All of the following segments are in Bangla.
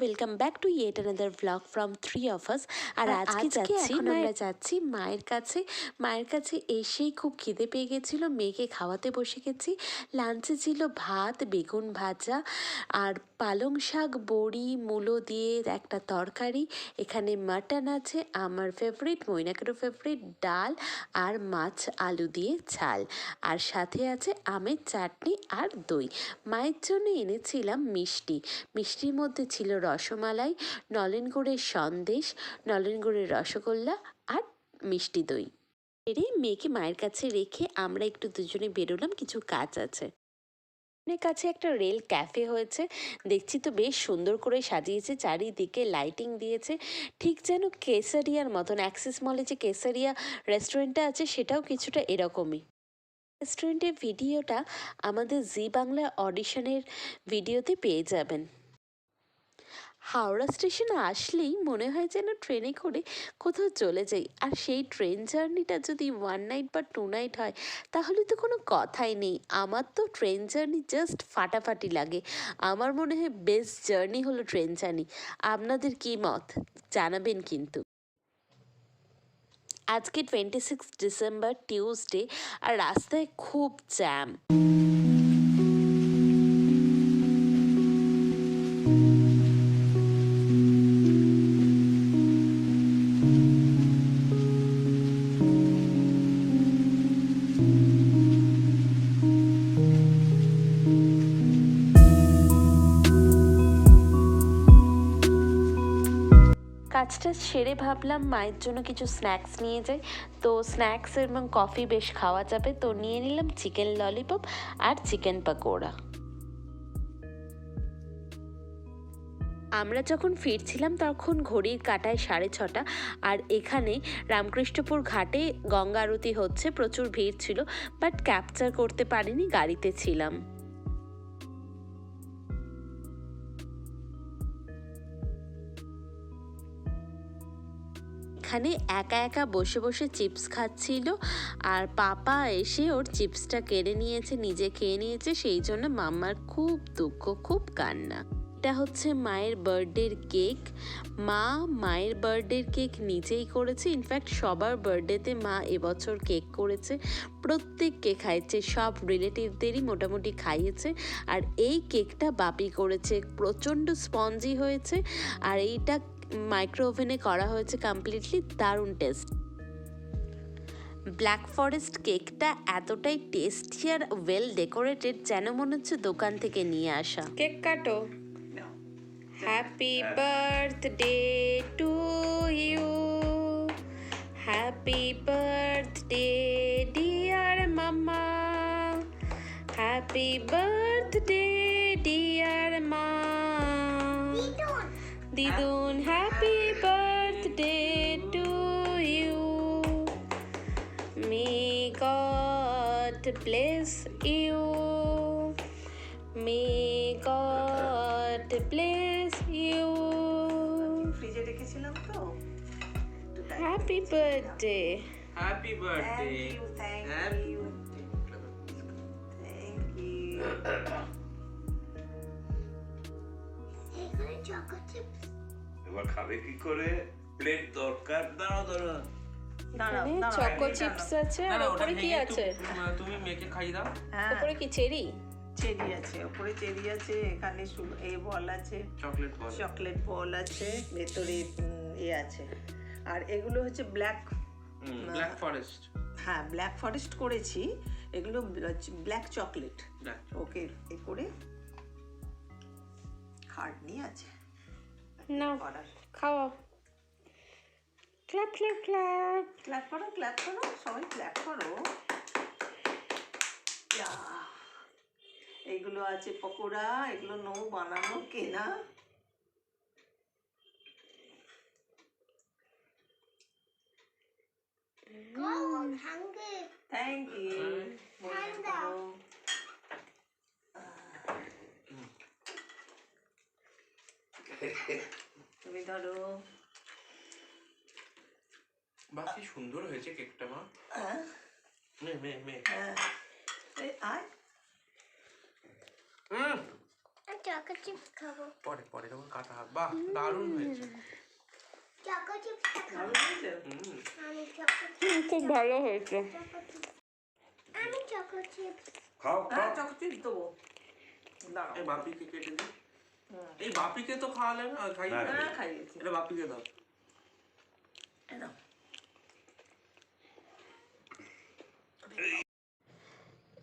Welcome back to yet another blog from three of us আর আজকে যাচ্ছি আমরা যাচ্ছি মায়ের কাছে। মায়ের কাছে এসেই খুব খিদে পেয়ে গেছিল মেয়েকে খাওয়াতে বসে গেছি। লাঞ্চে ছিল ভাত বেগুন ভাজা আর পালং শাক বড়ি মূলো দিয়ে একটা তরকারি। এখানে মাটন আছে আমার ফেভারিট মৈনাকেরও ফেভারিট ডাল আর মাছ আলু দিয়ে ঝাল। আর সাথে আছে আমের চাটনি আর দই। মায়ের জন্য এনেছিলাম মিষ্টি। মিষ্টির মধ্যে ছিল রসমালাই, নলেনগুড়ের সন্দেশ, নলেনগুড়ের রসগোল্লা আর মিষ্টি দই। এরে মেয়েকে মায়ের কাছে রেখে আমরা একটু দুজনে বেরোলাম, কিছু কাজ আছে। সামনের কাছে একটা রেল ক্যাফে হয়েছে, দেখছি তো বেশ সুন্দর করে সাজিয়েছে, চারিদিকে লাইটিং দিয়েছে। ঠিক যেন কেসারিয়ার মতন, অ্যাক্সিস মলে যে কেসারিয়া রেস্টুরেন্টটা আছে, সেটাও কিছুটা এরকমই। রেস্টুরেন্টের ভিডিওটা আমাদের জি বাংলা অডিশনের ভিডিওতে পেয়ে যাবেন। হাওড়া স্টেশনে আসলেই মনে হয় যেন ট্রেনে করে কোথাও চলে যাই। আর সেই ট্রেন জার্নিটা যদি ওয়ান নাইট বা টু নাইট হয়, তাহলে তো কোনো কথাই নেই। আমার তো ট্রেন জার্নি জাস্ট ফাটাফাটি লাগে। আমার মনে হয় বেস্ট জার্নি হলো ট্রেন জার্নি। আপনাদের কী মত? জানাবেন কিন্তু। আজকে টোয়েন্টি সিক্স ডিসেম্বর টিউসডে আর রাস্তায় খুব জ্যাম কাজটা সেরে ভাবলাম মায়ের জন্য কিছু স্ন্যাক্স নিয়ে যাই। তো স্ন্যাক্স এবং কফি বেশ খাওয়া যাবে। তো নিয়ে নিলাম চিকেন ললিপপ আর চিকেন পাকোড়া। আমরা যখন ফিরছিলাম তখন ঘড়ির কাটায় সাড়ে ছটা আর এখানে রামকৃষ্ণপুর ঘাটে গঙ্গা আরতি হচ্ছে, প্রচুর ভিড় ছিল বাট ক্যাপচার করতে পারিনি, গাড়িতে ছিলাম। এখানে একা একা বসে বসে চিপস খাচ্ছিল আর পাপা এসে ওর চিপসটা কেড়ে নিয়েছে, নিজে খেয়ে নিয়েছে, সেই জন্য মাম্মার খুব দুঃখ, খুব কান্না। এটা হচ্ছে মায়ের বার্থডের কেক মা মায়ের বার্থডের কেক নিজেই করেছে। ইনফ্যাক্ট সবার বার্থডেতে মা এবছর কেক করেছে। প্রত্যেককে খাইয়েছে, সব রিলেটিভদেরই মোটামুটি খাইয়েছে। আর এই কেকটা বাপি করেছে। প্রচণ্ড স্পঞ্জি হয়েছে। আর এইটা মাইক্রো ওভেনে করা হয়েছে কমপ্লিটলি দারুণ টেস্ট ব্ল্যাক ফরেস্ট কেকটা এতটাই টেস্টি আর ওয়েল ডেকোরেটেড যেন মনে হচ্ছে দোকান থেকে নিয়ে আসা। কেক কাটো। Happy birthday to you. Happy birthday, dear Mama. Happy birthday, dear Ma. Didun. Didun, happy birthday to you. May God bless you. May God bless happy birthday happy thank you thank you thank you এবার খাবে কি করে? প্লেট দরকার। দাঁড়াও দাঁড়াও। এখানে চকো চিপস আছে আর দাঁড়াও, কি আছে? তুমি মেয়েকে খাইয়ে দাও। হ্যাঁ। ওপরে কি চেরি? চেরি আছে ওপরে চেরি আছে এখানে এ বল আছে। চকলেট বল। চকলেট বল আছে ভেতরে এ আছে। আর এগুলো হচ্ছে ব্ল্যাক ব্ল্যাক ফরেস্ট হ্যাঁ ব্ল্যাক ফরেস্ট করেছি। এগুলো ব্ল্যাক চকলেট ব্ল্যাক ওকে এ করে হার্ড নিয়ে আছে। নাও করার। খাওয়া ক্ল্যাপ ক্ল্যাপ ক্ল্যাপ ক্ল্যাপ করো ক্ল্যাপ করো সবাই ক্ল্যাপ করো। এইগুলো আছে পকোড়া এগুলো নৌ বানানো কেনা। থ্যাংক ইউ তুমি ধরো বাহ কি সুন্দর হয়েছে কেকটা মা মে মে মে হ্যাঁ এই আয় হুম আচ্ছা চকো চিপস খাব পরে পরে যখন কাটা হবে বাহ দারুণ হয়েছে খাব ভালো হয়েছে আমি চকো খুব ভালো হয়েছে। চকো চিপস আমি চকো চিপস খাও খাও। চকো চিপস দেবো এই বাপিকে কেটে দিই এই বাপিকে তো খাওয়ালে না খাই হ্যাঁ। হ্যাঁ খাইয়েছি এটা বাপিকে দাও এই নাও।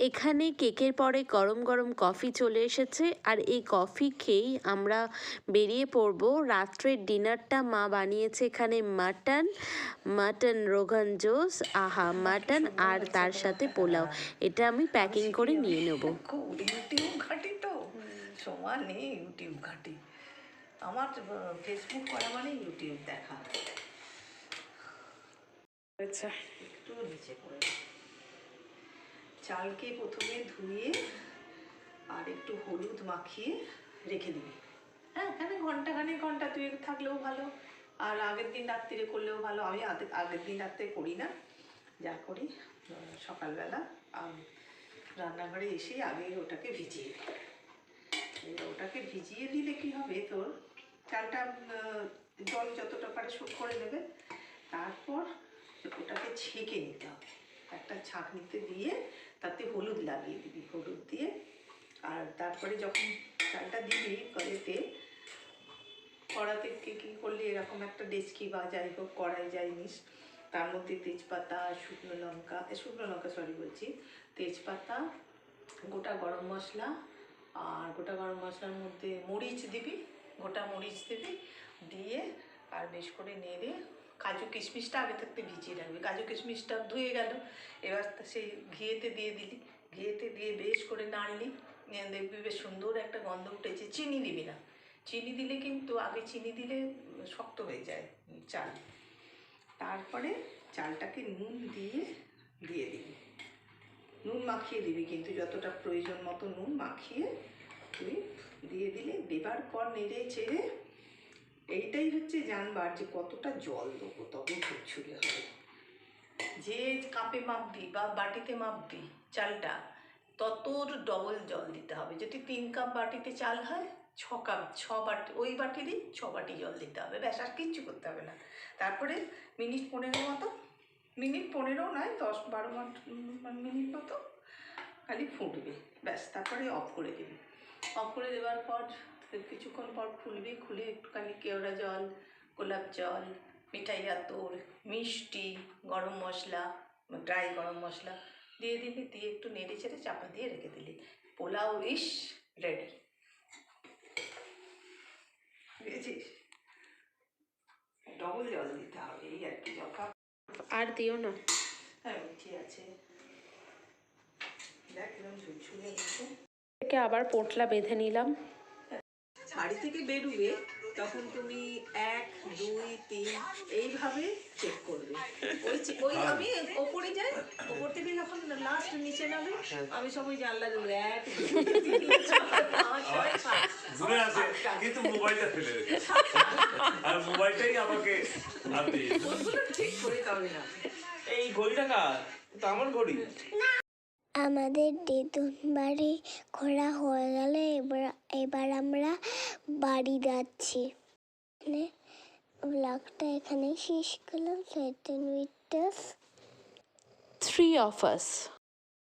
এখানে কেকের পরে গরম গরম কফি চলে এসেছে। আর এই কফি খেয়েই আমরা বেরিয়ে পড়ব। রাত্রের ডিনারটা মা বানিয়েছে এখানে মাটন মাটন রোগান জোস আহা মাটন আর তার সাথে পোলাও। এটা আমি প্যাকিং করে নিয়ে নেব। ইউটিউব ঘাঁটি তো। সময় নেই ইউটিউব ঘাঁটি। আমার ফেসবুক করা মানে ইউটিউব দেখা। আচ্ছা। একটু নিচে করে চালকে প্রথমে ধুয়ে আর একটু হলুদ মাখিয়ে রেখে দিবি। হ্যাঁ এখানে ঘণ্টা খানেক ঘণ্টা দুই থাকলেও ভালো আর আগের দিন রাত্রিরে করলেও ভালো। আমি আগের দিন রাত্রে করি না যা করি সকালবেলা। আম, রান্নাঘরে এসে আগে ওটাকে ভিজিয়ে দিই। ওটাকে ভিজিয়ে দিলে কি হবে তোর? চালটা জল যতটা পারে শোধ করে নেবে তারপর ওটাকে ছেঁকে নিতে হবে। একটা ছাঁকনিতে দিয়ে তাতে হলুদ লাগিয়ে দিবি, হলুদ দিয়ে। আর তারপরে যখন চালটা দিবি কড়াইতে কড়াতে কি করলি এরকম একটা ডেচকি বা যাই হোক, কড়াই, যাই নিস তার মধ্যে তেজপাতা, শুকনো লঙ্কা শুকনো লঙ্কা সরি বলছি, তেজপাতা, গোটা গরম মশলা, আর গোটা গরম মশলার মধ্যে মরিচ দিবি, গোটা মরিচ দিবি, দিয়ে আর বেশ করে নেড়ে কাজু কিশমিশটা আগে থাকতে ভিজিয়ে রাখবি। কাজু কিশমিশটা ধুয়ে গেল। এবার সেই ঘিয়েতে দিয়ে দিলি। ঘিয়েতে দিয়ে বেশ করে নাড়লি। দেখবি বেশ সুন্দর একটা গন্ধ উঠেছে। চিনি দিবি না। চিনি দিলে কিন্তু আগে চিনি দিলে শক্ত হয়ে যায় চাল। তারপরে চালটাকে নুন দিয়ে দিয়ে দিবি। নুন মাখিয়ে দিবি কিন্তু যতটা প্রয়োজন মতো নুন মাখিয়ে তুই দিয়ে দিলে, দেবার পর নেড়ে চেড়ে এইটাই হচ্ছে জানবার যে কতটা জল দেবো তবে ঝুরঝুরে হবে। যে কাপে মাপবি বা বাটিতে মাপবি চালটা, ততর ডবল জল দিতে হবে। যদি তিন কাপ বাটিতে চাল হয়, ছ কাপ, ছ বাটি, ওই বাটিরই ছ বাটি জল দিতে হবে। ব্যাস, আর কিচ্ছু করতে হবে না। তারপরে মিনিট পনেরো মতো, মিনিট পনেরো নয়, দশ বারো মিনিট মিনিট মতো খালি ফুটবে। ব্যাস, তারপরে অফ করে দিবি। অফ করে দেওয়ার পর কিছুক্ষণ পর খুলবি খুলে একটুখানি কেওড়া জল গোলাপ জল মিঠাই আতর মিষ্টি গরম মশলা ড্রাই গরম মশলা দিয়ে দিলি দিয়ে একটু নেড়ে চেড়ে চাপা দিয়ে রেখে দিলি। পোলাও ইস রেডি বুঝেছিস? ডবল জল দিতে হবে এই আর কি আর দিও না। হ্যাঁ মিঠি আছে। দেখ কিরম ঝুলঝুলে আবার পোটলা বেঁধে নিলাম। বাড়ি থেকে বেরোবে তখন তুমি এক দুই তিন এইভাবে চেক করবে। ওই ওই আমি ওপরে যাই ওপর থেকে যখন লাস্ট নিচে নামে আমি সবাই জানলা দেবো এক। ঘুরে আসে কিন্তু মোবাইলটা ফেলে আর মোবাইলটাই আমাকে ঠিক করে তবে না। এই ঘড়িটা কার? তো আমার ঘড়ি। আমাদের দিদুন বাড়ি ঘোরা হয়ে গেলে, এবার এবার আমরা বাড়ি যাচ্ছি। ব্লগটা এখানে শেষ করলাম। Satan three offers